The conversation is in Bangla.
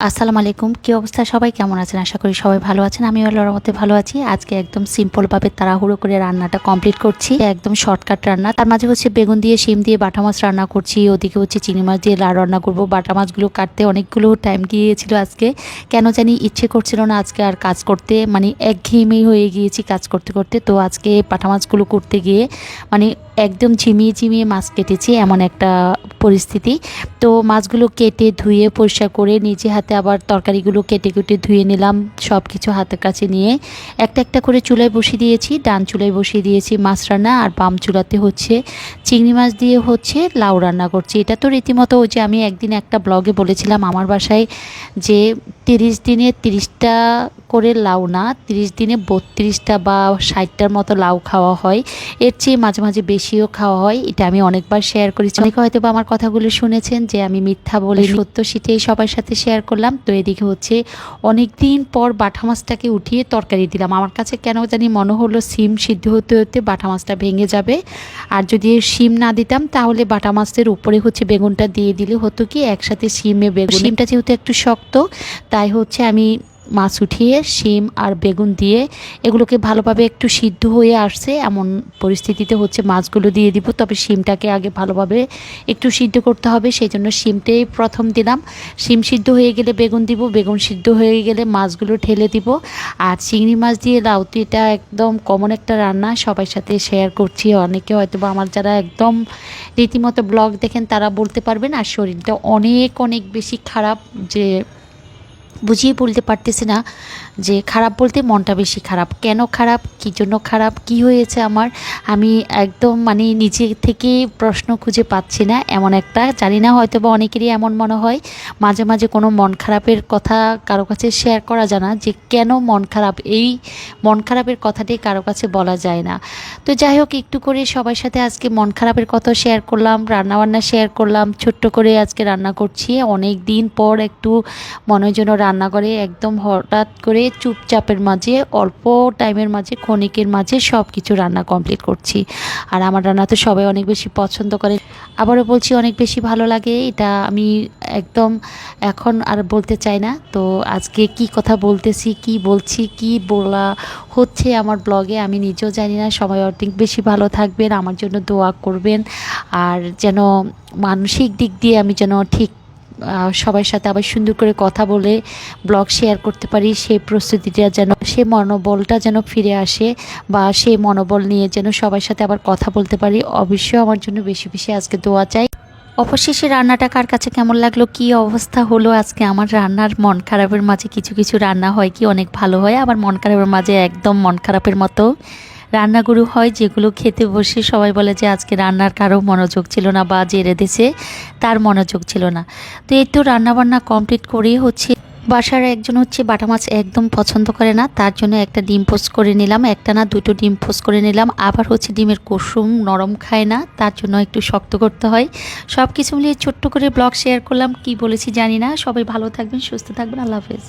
আসসালামু আলাইকুম। কী অবস্থা? সবাই কেমন আছেন? আশা করি সবাই ভালো আছেন। আমি আল্লাহর মতে ভালো আছি। আজকে একদম সিম্পলভাবে তাড়াহুড়ো করে রান্নাটা কমপ্লিট করছি। একদম শর্টকাট রান্না। তার মাঝে হচ্ছে বেগুন দিয়ে, শিম দিয়ে বাটা মাছ রান্না করছি। ওদিকে হচ্ছে চিংড়ি মাছ দিয়ে লাল রান্না করব। বাটা মাছগুলো কাটতে অনেকগুলো টাইম গিয়েছিল আজকে। কেন জানি ইচ্ছে করছিল না আজকে আর কাজ করতে। মানে একঘেয়েমি হয়ে গিয়েছি কাজ করতে করতে। তো আজকে পাটা মাছগুলো করতে গিয়ে মানে একদম ঝিমিয়ে ঝিমিয়ে মাছ কেটেছি। এমন একটা পরিস্থিতি। তো মাছগুলো কেটে ধুয়ে, পরিষ্কার করে নিজে হাতে আবার তরকারিগুলো কেটে কেটে ধুয়ে নিলাম সব কিছু হাতের কাছে নিয়ে। একটা একটা করে চুলায় বসিয়ে দিয়েছি ডান চুলায় বসিয়ে দিয়েছি মাছ রান্না আর বাম চুলাতে হচ্ছে চিংড়ি মাছ দিয়ে হচ্ছে লাউ রান্না করছি। এটা তো রীতিমতো ওই যে আমি একদিন একটা ব্লগে বলেছিলাম আমার বাসায় যে তিরিশ দিনে তিরিশটা করে লাউ না তিরিশ দিনে বত্রিশটা বা ষাটটার মতো লাউ খাওয়া হয়। এর চেয়ে মাঝে মাঝে বেশিও খাওয়া হয় এটা আমি অনেকবার শেয়ার করেছি। অনেকে হয়তো বা আমার কথাগুলো শুনেছেন যে আমি মিথ্যা বলে সত্য সেটাই সবার সাথে শেয়ার করলাম। তো এদিকে হচ্ছে অনেক দিন পর বাটা মাছটাকে উঠিয়ে তরকারি দিলাম। আমার কাছে কেন জানি মনে হলো সিম সিদ্ধ হতে হতে বাটা মাছটা ভেঙে যাবে। আর যদি শিম না দিতাম, তাহলে বাটা মাছের উপরে হচ্ছে বেগুনটা দিয়ে দিলে হতো কি, একসাথে শিমে বেগুন। সিমটা যেহেতু একটু শক্ত, তাই হচ্ছে আমি মাছ উঠিয়ে, শিম আর বেগুন দিয়ে এগুলোকে ভালোভাবে একটু সিদ্ধ হয়ে আসছে। এমন পরিস্থিতিতে হচ্ছে মাছগুলো দিয়ে দিব। তবে শিমটাকে আগে ভালোভাবে একটু সিদ্ধ করতে হবে। সেই জন্য শিমটাই প্রথম দিলাম। শিম সিদ্ধ হয়ে গেলে বেগুন দিব। বেগুন সিদ্ধ হয়ে গেলে মাছগুলো ঠেলে দিব। আর চিংড়ি মাছ দিয়ে লাউতি এটা একদম কমন একটা রান্না। সবার সাথে শেয়ার করছি। অনেকে হয়তো বা আমার যারা একদম রীতিমতো ব্লগ দেখেন তারা বলতে পারবেন। আর শরীরটা অনেক অনেক বেশি খারাপ যে বুঝিয়ে বলতে পারতেছি না যে খারাপ বলতে মনটা বেশি খারাপ। কেন খারাপ? কী জন্য খারাপ? কি হয়েছে আমার? আমি একদম মানে নিজে থেকে প্রশ্ন খুঁজে পাচ্ছি না এমন একটা। জানি না হয়তো বা অনেকেরই এমন মনে হয়। মাঝে মাঝে কোনো মন খারাপের কথা কারও কাছে শেয়ার করা যায় না যে কেন মন খারাপ? এই মন খারাপের কথাটি কারও কাছে বলা যায় না। তো যাই হোক, একটু করে সবার সাথে আজকে মন খারাপের কথা শেয়ার করলাম, রান্নাবান্না শেয়ার করলাম, ছোট্ট করে আজকে রান্না করছি। অনেক দিন পর একটু মনের জন্য রান্না করে একদম হঠাৎ করে চুপচাপের মাঝে, অল্প টাইমের মাঝে, ক্ষণিকের মাঝে সব কিছু রান্না কমপ্লিট করছি। আর আমার রান্না তো সবাই অনেক বেশি পছন্দ করে। আবারও বলছি অনেক বেশি ভালো লাগে। এটা আমি একদম এখন আর বলতে চাই না। তো আজকে কি কথা বলতেছি, কি বলছি, কি বলা হচ্ছে আমার ব্লগে আমি নিজেও জানি না। সবাই অনেক বেশি ভালো থাকবেন, আমার জন্য দোয়া করবেন। আর যেন মানসিক দিক দিয়ে আমি যেন ঠিক সবার সাথে আবার সুন্দর করে কথা বলে ব্লগ শেয়ার করতে পারি। সেই প্রস্তুতিটা যেন, সেই মনোবলটা যেন ফিরে আসে বা সেই মনোবল নিয়ে যেন সবার সাথে আবার কথা বলতে পারি। অবশ্যই আমার জন্য বেশি বেশি আজকে দোয়া চাই। অবশেষে রান্নাটা কার কাছে কেমন লাগল, কি অবস্থা হলো আজকে? আমার রান্নার মন খারাপের মাঝে কিছু কিছু রান্না হয় কি অনেক ভালো হয়? আবার মন খারাপের মাঝে একদম মন খারাপের মতো। রান্নাগুলো হয়, যেগুলো খেতে বসে সবাই বলে যে আজকে রান্নার কারও মনোযোগ ছিল না বা যে রেঁধেছে তার মনোযোগ ছিল না। তো এই তো রান্নাবান্না কমপ্লিট করেই হচ্ছে। বাসার একজন হচ্ছে বাটা মাছ একদম পছন্দ করে না, তার জন্য একটা ডিম পোস্ট করে নিলাম, একটা না দুটো ডিম পোস্ট করে নিলাম। আবার হচ্ছে ডিমের কুসুম নরম খায় না, তার জন্য একটু শক্ত করতে হয়। সব কিছু মিলিয়ে ছোট্ট করে ব্লগ শেয়ার করলাম, কি বলেছি জানি না। সবাই ভালো থাকবেন, সুস্থ থাকবেন, আল্লাহ হাফেজ।